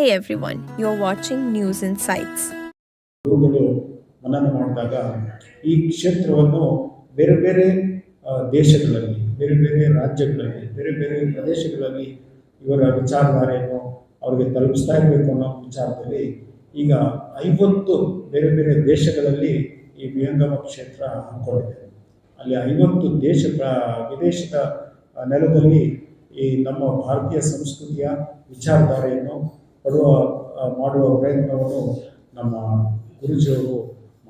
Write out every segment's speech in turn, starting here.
Hey everyone, watching news insights ಗುರುಗಳು ಮನನ ಮಾಡಿದಾಗ ಈ ಕ್ಷೇತ್ರವನ್ನು ಬೇರೆ ಬೇರೆ ದೇಶಗಳಲ್ಲಿ ಬೇರೆ ಬೇರೆ ರಾಜ್ಯಗಳಲ್ಲಿ ಬೇರೆ ಬೇರೆ ಪ್ರದೇಶಗಳಲ್ಲಿ ಇವರ ವಿಚಾರಧಾರೆಯನ್ನು ಅವರಿಗೆ ತಲುಪಿಸ್ತಾ ಇರಬೇಕು ಅನ್ನೋ ವಿಚಾರದಲ್ಲಿ ಈಗ ಐವತ್ತು ಬೇರೆ ಬೇರೆ ದೇಶಗಳಲ್ಲಿ ಈ ವಿಹಂಗಮ ಕ್ಷೇತ್ರ ಹಮ್ಮಿಕೊಂಡಿದೆ. ಅಲ್ಲಿ ಐವತ್ತು ದೇಶ ವಿದೇಶದ ನೆಲದಲ್ಲಿ ಈ ನಮ್ಮ ಭಾರತೀಯ ಸಂಸ್ಕೃತಿಯ ವಿಚಾರಧಾರೆಯನ್ನು ಪಡುವ ಮಾಡುವ ಪ್ರಯತ್ನವನ್ನು ನಮ್ಮ ಗುರುಜಿಯವರು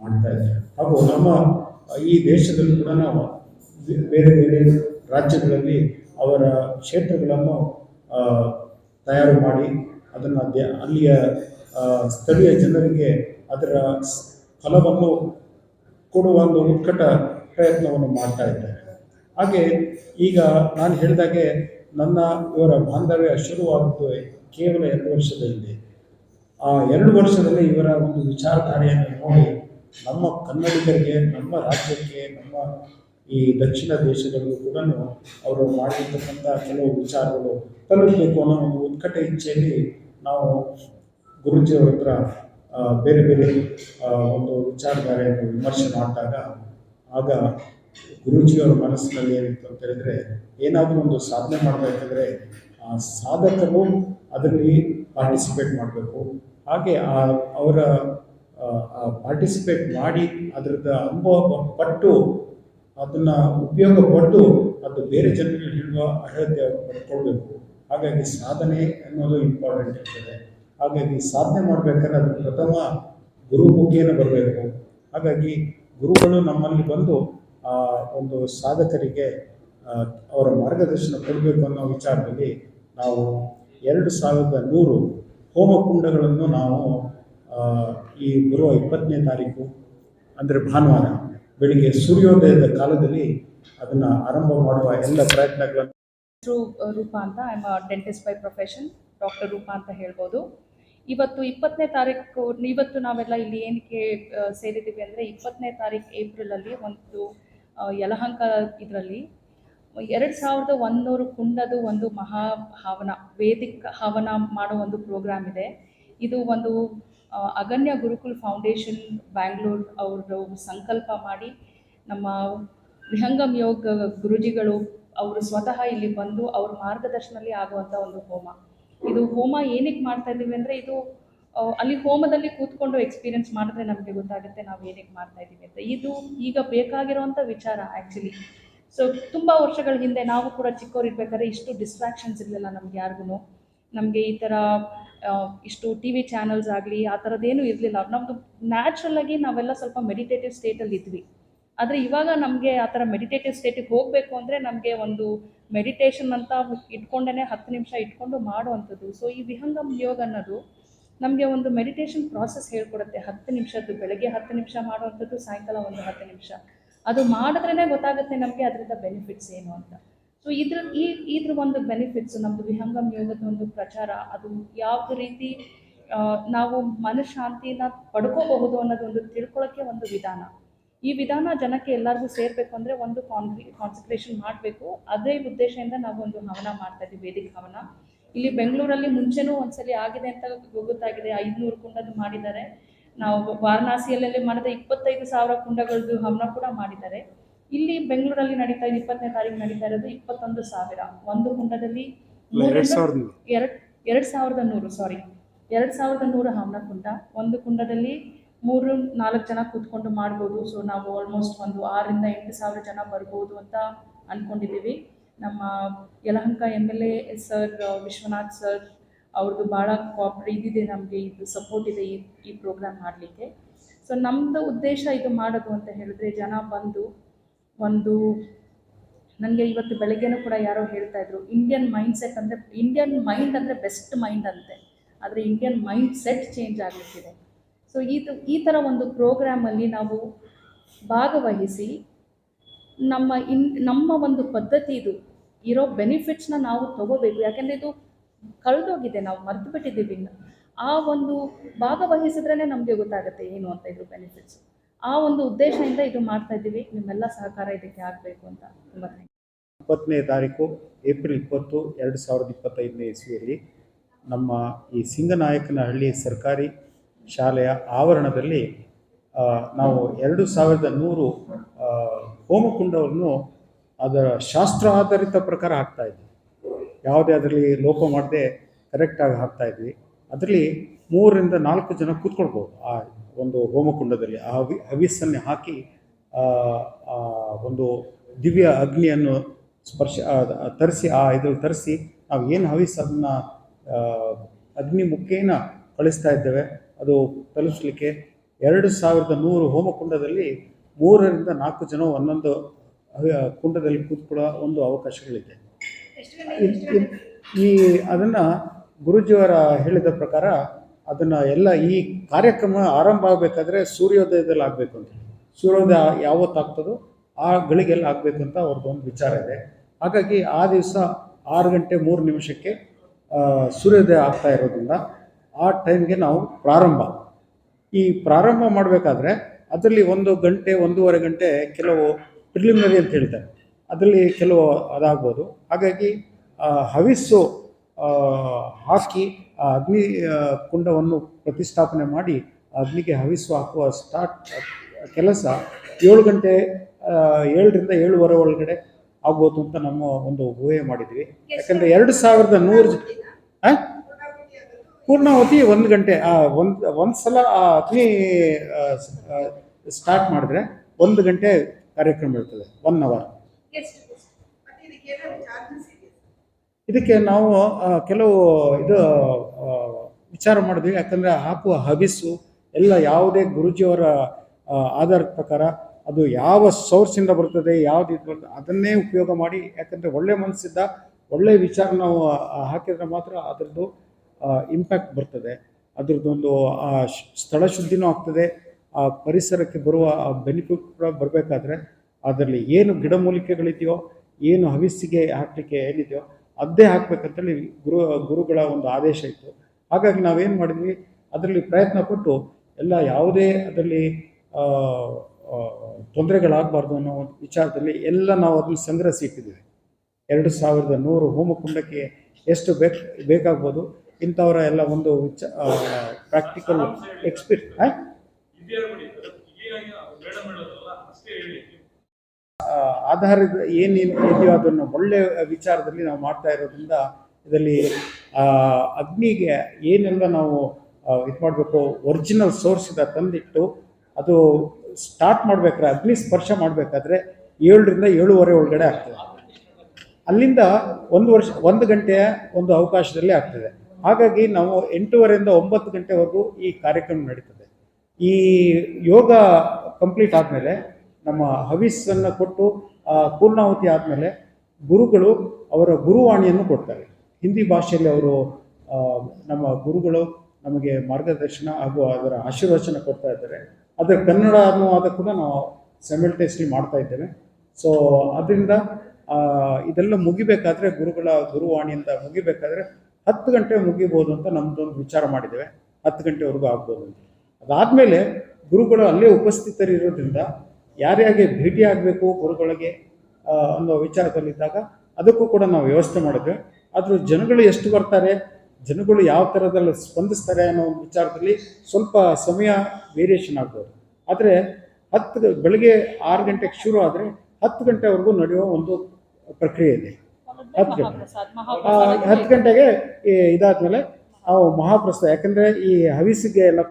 ಮಾಡ್ತಾ ಇದ್ದಾರೆ. ಹಾಗೂ ನಮ್ಮ, ಈ ದೇಶದಲ್ಲಿ ಕೂಡ ನಾವು ಬೇರೆ ಬೇರೆ ರಾಜ್ಯಗಳಲ್ಲಿ ಅವರ ಕ್ಷೇತ್ರಗಳನ್ನು ತಯಾರು ಮಾಡಿ ಅದನ್ನು ಅಲ್ಲಿಯ ಸ್ಥಳೀಯ ಜನರಿಗೆ ಅದರ ಫಲವನ್ನು ಕೊಡುವ ಒಂದು ಉತ್ಕಟ ಪ್ರಯತ್ನವನ್ನು ಮಾಡ್ತಾ ಇದ್ದಾರೆ. ಹಾಗೆ ಈಗ ನಾನು ಹೇಳಿದಾಗೆ ನನ್ನ ಇವರ ಬಾಂಧವ್ಯ ಶುರುವಾಗುವುದು ಕೇವಲ ಎರಡು ವರ್ಷದಲ್ಲಿ ಆ ಎರಡು ವರ್ಷದಲ್ಲಿ ಇವರ ಒಂದು ವಿಚಾರಧಾರೆಯನ್ನು ನೋಡಿ ನಮ್ಮ ಕನ್ನಡಿಗರಿಗೆ, ನಮ್ಮ ರಾಜ್ಯಕ್ಕೆ, ನಮ್ಮ ಈ ದಕ್ಷಿಣ ದೇಶಗಳಿಗೂ ಕೂಡ ಅವರು ಮಾಡಿರ್ತಕ್ಕಂಥ ಕೆಲವು ವಿಚಾರಗಳು ತಲುಪಬೇಕು ಅನ್ನೋ ಒಂದು ಉತ್ಕಟ ಇಚ್ಛೆಯಲ್ಲಿ ನಾವು ಗುರುಜಿಯವರ ಹತ್ರ ಬೇರೆ ಬೇರೆ ಒಂದು ವಿಚಾರಧಾರೆಯನ್ನು ವಿಮರ್ಶೆ ಮಾಡಿದಾಗ ಆಗ ಗುರೂಜಿಯವರ ಮನಸ್ಸಿನಲ್ಲಿ ಏನಿತ್ತು ಅಂತ ಹೇಳಿದ್ರೆ, ಏನಾದರೂ ಒಂದು ಸಾಧನೆ ಮಾಡಬೇಕಂದ್ರೆ ಆ ಸಾಧಕರು ಅದರಲ್ಲಿ ಪಾರ್ಟಿಸಿಪೇಟ್ ಮಾಡಬೇಕು. ಹಾಗೆ ಆ ಅವರ ಪಾರ್ಟಿಸಿಪೇಟ್ ಮಾಡಿ ಅದರದ ಅನುಭವ ಪಟ್ಟು ಅದನ್ನು ಉಪಯೋಗ ಪಟ್ಟು ಅದು ಬೇರೆ ಜನರಿಗೆ ಹೇಳುವ ಅರ್ಹತೆ ಪಡ್ಕೊಳ್ಬೇಕು. ಹಾಗಾಗಿ ಸಾಧನೆ ಅನ್ನೋದು ಇಂಪಾರ್ಟೆಂಟ್ ಇರ್ತದೆ. ಹಾಗಾಗಿ ಸಾಧನೆ ಮಾಡಬೇಕಾದ್ರೆ ಅದು ಪ್ರಥಮ ಗುರು ಮುಖೇನ ಬರಬೇಕು. ಹಾಗಾಗಿ ಗುರುಗಳು ನಮ್ಮಲ್ಲಿ ಬಂದು, ಆ, ಒಂದು ಸಾಧಕರಿಗೆ ಅವರ ಮಾರ್ಗದರ್ಶನ ಕೊಡಬೇಕು ಅನ್ನೋ ವಿಚಾರದಲ್ಲಿ ನಾವು ಎರಡು ಸಾವಿರದ ನೂರು ಹೋಮಕುಂಡಗಳನ್ನು ನಾವು ಈ ಬರುವ ಇಪ್ಪತ್ತನೇ ತಾರೀಕು, ಅಂದರೆ ಭಾನುವಾರ ಬೆಳಿಗ್ಗೆ ಸೂರ್ಯೋದಯದ ಕಾಲದಲ್ಲಿ ಅದನ್ನು ಆರಂಭ ಮಾಡುವ ಎಲ್ಲ ಪ್ರಯತ್ನಗಳನ್ನು ರೂಪ ಅಂತ I am dentist by profession doctor Roopa ಅಂತ ಹೇಳ್ಬೋದು. ಇವತ್ತು ಇಪ್ಪತ್ತನೇ ತಾರೀಕು, ಇವತ್ತು ನಾವೆಲ್ಲ ಇಲ್ಲಿ ಏನಕ್ಕೆ ಸೇರಿದ್ದೀವಿ ಅಂದರೆ ಇಪ್ಪತ್ತನೇ ತಾರೀಕು ಏಪ್ರಿಲಲ್ಲಿ ಒಂದು ಯಲಹಂಕ ಇದರಲ್ಲಿ ಎರಡು ಸಾವಿರದ ಒಂದೂರು ಕುಂಡದು ಒಂದು ಮಹಾ ಹವನ ವೇದಿಕ್ ಹವನ ಮಾಡೋ ಒಂದು ಪ್ರೋಗ್ರಾಮ್ ಇದೆ. ಇದು ಒಂದು ಅಗನ್ಯ ಗುರುಕುಲ್ ಫೌಂಡೇಶನ್ ಬ್ಯಾಂಗ್ಳೂರ್ ಅವರು ಸಂಕಲ್ಪ ಮಾಡಿ ನಮ್ಮ ವಿಹಂಗಮ್ ಯೋಗ ಗುರುಜಿಗಳು ಅವರು ಸ್ವತಃ ಇಲ್ಲಿ ಬಂದು ಅವ್ರ ಮಾರ್ಗದರ್ಶನದಲ್ಲಿ ಆಗುವಂಥ ಒಂದು ಹೋಮ. ಇದು ಹೋಮ ಏನಕ್ಕೆ ಮಾಡ್ತಾ ಇದ್ದೀವಿ ಅಂದರೆ ಇದು ಅಲ್ಲಿ ಹೋಮದಲ್ಲಿ ಕೂತ್ಕೊಂಡು ಎಕ್ಸ್ಪೀರಿಯನ್ಸ್ ಮಾಡಿದ್ರೆ ನಮಗೆ ಗೊತ್ತಾಗುತ್ತೆ ನಾವು ಏನಕ್ಕೆ ಮಾಡ್ತಾ ಇದ್ದೀವಿ ಅಂತ. ಇದು ಈಗ ಬೇಕಾಗಿರೋವಂಥ ವಿಚಾರ ಆ್ಯಕ್ಚುಲಿ ಸೊ ತುಂಬ ವರ್ಷಗಳ ಹಿಂದೆ ನಾವು ಕೂಡ ಚಿಕ್ಕವ್ರು ಇರ್ಬೇಕಾದ್ರೆ ಇಷ್ಟು ಡಿಸ್ಟ್ರಾಕ್ಷನ್ಸ್ ಇರಲಿಲ್ಲ ನಮ್ಗೆ ಯಾರಿಗೂ ನಮಗೆ ಈ ಥರ ಇಷ್ಟು ಟಿ ವಿ ಚಾನಲ್ಸ್ ಆಗಲಿ, ಆ ಥರದ್ದೇನೂ ಇರಲಿಲ್ಲ. ನಮ್ಮದು ನ್ಯಾಚುರಲಾಗಿ ನಾವೆಲ್ಲ ಸ್ವಲ್ಪ ಮೆಡಿಟೇಟಿವ್ ಸ್ಟೇಟಲ್ಲಿ ಇದ್ವಿ. ಆದರೆ ಇವಾಗ ನಮಗೆ ಆ ಥರ ಮೆಡಿಟೇಟಿವ್ ಸ್ಟೇಟಿಗೆ ಹೋಗಬೇಕು ಅಂದರೆ ನಮಗೆ ಒಂದು ಮೆಡಿಟೇಷನ್ ಅಂತ ಇಟ್ಕೊಂಡೇ ಹತ್ತು ನಿಮಿಷ ಇಟ್ಕೊಂಡು ಮಾಡುವಂಥದ್ದು. ಸೊ ಈ ವಿಹಂಗಮ್ ಯೋಗ ಅನ್ನೋದು ನಮಗೆ ಒಂದು ಮೆಡಿಟೇಷನ್ ಪ್ರಾಸೆಸ್ ಹೇಳ್ಕೊಡುತ್ತೆ. ಹತ್ತು ನಿಮಿಷದ್ದು ಬೆಳಗ್ಗೆ ಹತ್ತು ನಿಮಿಷ ಮಾಡುವಂಥದ್ದು, ಸಾಯಂಕಾಲ ಒಂದು ಹತ್ತು ನಿಮಿಷ. ಅದು ಮಾಡಿದ್ರೇ ಗೊತ್ತಾಗುತ್ತೆ ನಮಗೆ ಅದರಿಂದ ಬೆನಿಫಿಟ್ಸ್ ಏನು ಅಂತ. ಸೊ ಇದ್ರ, ಈ, ಇದ್ರ ಒಂದು ಬೆನಿಫಿಟ್ಸ್ ನಮ್ಮದು ವಿಹಂಗಮ್ ಯೋಗದ ಒಂದು ಪ್ರಚಾರ, ಅದು ಯಾವ ರೀತಿ ನಾವು ಮನಃಶಾಂತಿನ ಪಡ್ಕೋಬಹುದು ಅನ್ನೋದು ಒಂದು ತಿಳ್ಕೊಳ್ಳೋಕ್ಕೆ ಒಂದು ವಿಧಾನ. ಈ ವಿಧಾನ ಜನಕ್ಕೆ ಎಲ್ಲರಿಗೂ ಸೇರಬೇಕು ಅಂದರೆ ಒಂದು ಕಾನ್ಗ್ರಿ ಕಾನ್ಸಂಟ್ರೇಷನ್ ಮಾಡಬೇಕು. ಅದೇ ಉದ್ದೇಶದಿಂದ ನಾವು ಒಂದು ಹವನ ಮಾಡ್ತಾ ಇದ್ದೀವಿ, ವೇದಿಕ ಹವನ. ಇಲ್ಲಿ ಬೆಂಗಳೂರಲ್ಲಿ ಮುಂಚೆನೂ ಒಂದ್ಸಲಿ ಆಗಿದೆ ಅಂತ ಗೊತ್ತಾಗಿದೆ, ಐದುನೂರು ಕುಂಡದ್ದು ಮಾಡಿದ್ದಾರೆ. ನಾವು ವಾರಣಾಸಿಯಲ್ಲೇ ಮಾಡಿದ ಇಪ್ಪತ್ತೈದು ಸಾವಿರ ಕುಂಡಗಳದ್ದು ಹವನ ಕೂಡ ಮಾಡಿದ್ದಾರೆ. ಇಲ್ಲಿ ಬೆಂಗಳೂರಲ್ಲಿ ನಡೀತಾ ಇದೆ ಇಪ್ಪತ್ತನೇ ತಾರೀಕು ನಡೀತಾ ಇರೋದು ಇಪ್ಪತ್ತೊಂದು ಸಾವಿರ. ಒಂದು ಕುಂಡದಲ್ಲಿ ಎರಡು ಸಾವಿರದ ಎರಡು ಎರಡು ಸಾವಿರದ ನೂರು ಸಾರಿ ಎರಡು ಸಾವಿರದ ನೂರು ಹವನ ಕುಂಡ ಒಂದು ಕುಂಡದಲ್ಲಿ ಮೂರು ನಾಲ್ಕು ಜನ ಕೂತ್ಕೊಂಡು ಮಾಡ್ಬೋದು. ಸೊ ನಾವು ಆಲ್ಮೋಸ್ಟ್ ಒಂದು ಆರರಿಂದ ಎಂಟು ಸಾವಿರ ಜನ ಬರ್ಬೋದು ಅಂತ ಅನ್ಕೊಂಡಿದ್ದೀವಿ. ನಮ್ಮ Yelahanka M L A sir Vishwanath sir ಅವ್ರದ್ದು ಭಾಳ ಕಾಪ್ರೆ ಇದಿದೆ ನಮಗೆ ಇದು ಸಪೋರ್ಟ್ ಇದೆ ಈ ಈ ಪ್ರೋಗ್ರಾಮ್ ಮಾಡಲಿಕ್ಕೆ. ಸೊ ನಮ್ಮದು ಉದ್ದೇಶ ಇದು ಮಾಡೋದು ಅಂತ ಹೇಳಿದ್ರೆ ಜನ ಬಂದು, ಒಂದು ನನಗೆ ಇವತ್ತು ಬೆಳಗ್ಗೆನೂ ಕೂಡ ಯಾರೋ ಹೇಳ್ತಾ ಇದ್ರು ಇಂಡಿಯನ್ ಮೈಂಡ್ ಸೆಟ್ ಅಂದರೆ ಇಂಡಿಯನ್ ಮೈಂಡ್ ಅಂದರೆ ಬೆಸ್ಟ್ ಮೈಂಡ್ ಅಂತೆ. ಆದರೆ ಇಂಡಿಯನ್ ಮೈಂಡ್ ಸೆಟ್ ಚೇಂಜ್ ಆಗಲಿಕ್ಕಿದೆ. ಸೊ ಇದು, ಈ ಥರ ಒಂದು ಪ್ರೋಗ್ರಾಮಲ್ಲಿ ನಾವು ಭಾಗವಹಿಸಿ, ನಮ್ಮ, ಇನ್, ನಮ್ಮ ಒಂದು ಪದ್ಧತಿ ಇದು. ಇರೋ ಬೆನಿಫಿಟ್ಸ್ನ ನಾವು ತಗೋಬೇಕು. ಯಾಕೆಂದರೆ ಇದು ಕಳೆದೋಗಿದೆ, ನಾವು ಮರೆತು ಬಿಟ್ಟಿದ್ದೀವಿ. ಆ ಒಂದು ಭಾಗವಹಿಸಿದ್ರೇ ನಮಗೆ ಗೊತ್ತಾಗುತ್ತೆ ಏನು ಅಂತ ಇದು ಬೆನಿಫಿಟ್ಸ್ ಆ ಒಂದು ಉದ್ದೇಶದಿಂದ ಇದು ಮಾಡ್ತಾ ಇದ್ದೀವಿ. ನಿಮ್ಮೆಲ್ಲ ಸಹಕಾರ ಇದಕ್ಕೆ ಆಗಬೇಕು ಅಂತ ತುಂಬ ಇಪ್ಪತ್ತನೇ ತಾರೀಕು, ಏಪ್ರಿಲ್ ಇಪ್ಪತ್ತು, ಎರಡು ಸಾವಿರದ ಇಪ್ಪತ್ತೈದನೇ ಇಸ್ವಿಯಲ್ಲಿ ನಮ್ಮ ಈ ಸಿಂಗನಾಯಕನಹಳ್ಳಿ ಸರ್ಕಾರಿ ಶಾಲೆಯ ಆವರಣದಲ್ಲಿ ನಾವು ಎರಡು ಸಾವಿರದ ನೂರು ಹೋಮಕುಂಡವನ್ನು ಅದರ ಶಾಸ್ತ್ರ ಆಧಾರಿತ ಪ್ರಕಾರ ಹಾಕ್ತಾ ಇದ್ವಿ. ಯಾವುದೇ ಅದರಲ್ಲಿ ಲೋಪ ಮಾಡದೆ ಕರೆಕ್ಟಾಗಿ ಹಾಕ್ತಾ ಇದ್ವಿ. ಅದರಲ್ಲಿ ಮೂರರಿಂದ ನಾಲ್ಕು ಜನ ಕೂತ್ಕೊಳ್ಬೋದು ಆ ಒಂದು ಹೋಮಕುಂಡದಲ್ಲಿ. ಆ ಹವಿ, ಹವಿಸ್ಸನ್ನೇ ಹಾಕಿ ಒಂದು ದಿವ್ಯ ಅಗ್ನಿಯನ್ನು ಸ್ಪರ್ಶ ತರಿಸಿ, ಆ ಇದ್ರಲ್ಲಿ ತರಿಸಿ ನಾವು ಏನು ಹವಿಸ್ ಅದನ್ನ ಅಗ್ನಿ ಮುಖೇನ ಕಳಿಸ್ತಾ ಇದ್ದೇವೆ, ಅದು ತಲುಪಿಸ್ಲಿಕ್ಕೆ ಎರಡು ಸಾವಿರದ ನೂರು ಹೋಮಕುಂಡದಲ್ಲಿ ಮೂರರಿಂದ ನಾಲ್ಕು ಜನ ಒಂದೊಂದು ಕುಂಡದಲ್ಲಿ ಕೂತ್ಕೊಳ್ಳೋ ಒಂದು ಅವಕಾಶಗಳಿದೆ. ಈ ಅದನ್ನು ಗುರುಜಿಯವರ ಹೇಳಿದ ಪ್ರಕಾರ ಅದನ್ನು ಎಲ್ಲ ಈ ಕಾರ್ಯಕ್ರಮ ಆರಂಭ ಆಗಬೇಕಾದ್ರೆ ಸೂರ್ಯೋದಯದಲ್ಲಿ ಆಗಬೇಕು ಅಂತ. ಸೂರ್ಯೋದಯ ಯಾವತ್ತಾಗ್ತದೋ ಆ ಗಳಿಗೆಲ್ಲ ಆಗಬೇಕು ಅಂತ ಅವ್ರದ್ದೊಂದು ವಿಚಾರ ಇದೆ. ಹಾಗಾಗಿ ಆ ದಿವಸ ಆರು ಗಂಟೆ ಮೂರು ನಿಮಿಷಕ್ಕೆ ಸೂರ್ಯೋದಯ ಆಗ್ತಾ ಇರೋದ್ರಿಂದ ಆ ಟೈಮ್ಗೆ ನಾವು ಪ್ರಾರಂಭ. ಈ ಪ್ರಾರಂಭ ಮಾಡಬೇಕಾದ್ರೆ ಅದರಲ್ಲಿ ಒಂದು ಗಂಟೆ, ಒಂದೂವರೆ ಗಂಟೆ ಕೆಲವು ಪ್ರಿಲಿಮಿನರಿ ಅಂತ ಹೇಳ್ತಾರೆ. ಅದರಲ್ಲಿ ಕೆಲವು ಅದಾಗ್ಬೋದು. ಹಾಗಾಗಿ ಹವಿಸ್ಸು ಹಾಕಿ ಆ ಅಗ್ನಿ ಕುಂಡವನ್ನು ಪ್ರತಿಷ್ಠಾಪನೆ ಮಾಡಿ ಅಗ್ನಿಗೆ ಹವಿಸ್ಸು ಹಾಕುವ ಸ್ಟಾರ್ಟ್ ಕೆಲಸ ಏಳು ಗಂಟೆ ಏಳರಿಂದ ಏಳುವರೆ ಒಳಗಡೆ ಆಗ್ಬೋದು ಅಂತ ನಮ್ಮ ಒಂದು ಊಹೆ ಮಾಡಿದ್ವಿ. ಯಾಕಂದರೆ ಎರಡು ಸಾವಿರದ ನೂರು? ಪೂರ್ಣಾವತಿ ಒಂದು ಗಂಟೆ ಆ, ಒಂದು ಒಂದು ಸಲ ಆ ಅಗ್ನಿ ಸ್ಟಾರ್ಟ್ ಮಾಡಿದ್ರೆ ಒಂದು ಗಂಟೆ ಕಾರ್ಯಕ್ರಮ ಇರ್ತದೆ ಒನ್ ಅವರ್ ಇದಕ್ಕೆ ನಾವು ಕೆಲವು ಇದು ವಿಚಾರ ಮಾಡಿದ್ವಿ. ಯಾಕಂದರೆ ಹಾಕುವ ಹವಿಸ್ಸು ಎಲ್ಲ ಯಾವುದೇ ಗುರುಜಿಯವರ ಆಧಾರದ ಪ್ರಕಾರ ಅದು ಯಾವ ಸೋರ್ಸಿಂದ ಬರ್ತದೆ ಯಾವ್ದು ಇದು ಬರ್ತದೆ ಅದನ್ನೇ ಉಪಯೋಗ ಮಾಡಿ. ಯಾಕಂದರೆ ಒಳ್ಳೆ ಮನಸ್ಸಿದ್ದ ಒಳ್ಳೆ ವಿಚಾರ ನಾವು ಹಾಕಿದ್ರೆ ಮಾತ್ರ ಅದರದ್ದು ಇಂಪ್ಯಾಕ್ಟ್ ಬರ್ತದೆ. ಅದರದ್ದೊಂದು ಸ್ಥಳ ಶುದ್ಧಿನೂ ಆಗ್ತದೆ. ಆ, ಪರಿಸರಕ್ಕೆ ಬರುವ ಬೆನಿಫಿಟ್ ಕೂಡ ಬರಬೇಕಾದ್ರೆ ಅದರಲ್ಲಿ ಏನು ಗಿಡಮೂಲಿಕೆಗಳಿದೆಯೋ ಏನು ಹವಿಸ್ಸಿಗೆ ಹಾಕಲಿಕ್ಕೆ ಏನಿದೆಯೋ ಅದೇ ಹಾಕ್ಬೇಕಂತೇಳಿ ಗುರು ಗುರುಗಳ ಒಂದು ಆದೇಶ ಇತ್ತು. ಹಾಗಾಗಿ ನಾವೇನು ಮಾಡಿದ್ವಿ ಅದರಲ್ಲಿ ಪ್ರಯತ್ನ ಪಟ್ಟು ಎಲ್ಲ ಯಾವುದೇ ಅದರಲ್ಲಿ ತೊಂದರೆಗಳಾಗಬಾರ್ದು ಅನ್ನೋ ಒಂದು ವಿಚಾರದಲ್ಲಿ ಎಲ್ಲ ನಾವು ಅದನ್ನು ಸಂಗ್ರಹಿಸಿ ಇಟ್ಟಿದ್ದೀವಿ. ಎರಡು ಸಾವಿರದ ನೂರು ಹೋಮಕುಂಡಕ್ಕೆ ಎಷ್ಟು ಬೇಕು ಬೇಕಾಗ್ಬೋದು ಇಂಥವರ ಎಲ್ಲ ಒಂದು ವಿಚ ಪ್ರಾಕ್ಟಿಕಲ್ ಎಕ್ಸ್ಪೀರಿಯನ್ಸ್ ಆಧಾರದ ಏನೇನು ಇದೆಯೋ ಅದನ್ನು ಒಳ್ಳೆಯ ವಿಚಾರದಲ್ಲಿ ನಾವು ಮಾಡ್ತಾ ಇರೋದ್ರಿಂದ ಇದರಲ್ಲಿ ಅಗ್ನಿಗೆ ಏನೆಲ್ಲ ನಾವು ಇದು ಮಾಡಬೇಕು ಒರಿಜಿನಲ್ ಸೋರ್ಸಿಂದ ತಂದಿಟ್ಟು ಅದು ಸ್ಟಾರ್ಟ್ ಮಾಡಬೇಕಾದ್ರೆ, ಅಗ್ನಿ ಸ್ಪರ್ಶ ಮಾಡಬೇಕಾದ್ರೆ ಏಳರಿಂದ ಏಳುವರೆ ಒಳಗಡೆ ಆಗ್ತದೆ. ಅಲ್ಲಿಂದ ಒಂದು ವರ್ಷ, ಒಂದು ಗಂಟೆ ಒಂದು ಅವಕಾಶದಲ್ಲಿ ಆಗ್ತದೆ. ಹಾಗಾಗಿ ನಾವು ಎಂಟೂವರೆಯಿಂದ ಒಂಬತ್ತು ಗಂಟೆವರೆಗೂ ಈ ಕಾರ್ಯಕ್ರಮ ನಡೀತದೆ. ಈ ಯೋಗ ಕಂಪ್ಲೀಟ್ ಆದಮೇಲೆ ನಮ್ಮ ಹವಿಸ್ಸನ್ನು ಕೊಟ್ಟು ಪೂರ್ಣಾಹುತಿ ಆದಮೇಲೆ ಗುರುಗಳು ಅವರ ಗುರುವಾಣಿಯನ್ನು ಕೊಡ್ತಾರೆ. ಹಿಂದಿ ಭಾಷೆಯಲ್ಲಿ ಅವರು ನಮ್ಮ ಗುರುಗಳು ನಮಗೆ ಮಾರ್ಗದರ್ಶನ ಹಾಗೂ ಅದರ ಆಶೀರ್ವಚನ ಕೊಡ್ತಾ ಇದ್ದಾರೆ. ಅದರ ಕನ್ನಡ ಅನುವಾದ ಕೂಡ ನಾವು ಸೆಮಿಲ್ಟೇಸ್ಲಿ ಮಾಡ್ತಾ ಇದ್ದೇವೆ. ಸೊ ಅದರಿಂದ ಇದೆಲ್ಲ ಮುಗಿಬೇಕಾದ್ರೆ ಗುರುಗಳ ಗುರುವಾಣಿಯಿಂದ ಮುಗಿಬೇಕಾದ್ರೆ ಹತ್ತು ಗಂಟೆ ಮುಗಿಬೋದು ಅಂತ ನಮ್ಮದೊಂದು ವಿಚಾರ ಮಾಡಿದ್ದೇವೆ. ಹತ್ತು ಗಂಟೆವರೆಗೂ ಆಗ್ಬೋದು ಅಂತ. ಅದಾದಮೇಲೆ ಗುರುಗಳು ಅಲ್ಲೇ ಉಪಸ್ಥಿತರಿರೋದ್ರಿಂದ ಯಾರ್ಯಾರಿಗೆ ಭೇಟಿ ಆಗಬೇಕು ಗುರುಗಳಿಗೆ ಅನ್ನೋ ವಿಚಾರದಲ್ಲಿದ್ದಾಗ ಅದಕ್ಕೂ ಕೂಡ ನಾವು ವ್ಯವಸ್ಥೆ ಮಾಡಿದ್ವಿ. ಆದರೂ ಜನಗಳು ಎಷ್ಟು ಬರ್ತಾರೆ, ಜನಗಳು ಯಾವ ಥರದಲ್ಲಿ ಸ್ಪಂದಿಸ್ತಾರೆ ಅನ್ನೋ ಒಂದು ವಿಚಾರದಲ್ಲಿ ಸ್ವಲ್ಪ ಸಮಯ ವೇರಿಯೇಷನ್ ಆಗ್ಬೋದು. ಆದರೆ ಹತ್ತು ಬೆಳಗ್ಗೆ ಆರು ಗಂಟೆಗೆ ಶುರು ಆದರೆ ಹತ್ತು ಗಂಟೆವರೆಗೂ ನಡೆಯುವ ಒಂದು ಪ್ರಕ್ರಿಯೆ ಇದೆ. ಹತ್ತು ಗಂಟೆ. ಹತ್ತು ಗಂಟೆಗೆ ಈ ಇದಾದ್ಮೇಲೆ ನಾವು ಮಹಾಪ್ರಸಾದ. ಯಾಕಂದರೆ ಈ ಹವಿಸಿಗೆ ಎಲ್ಲ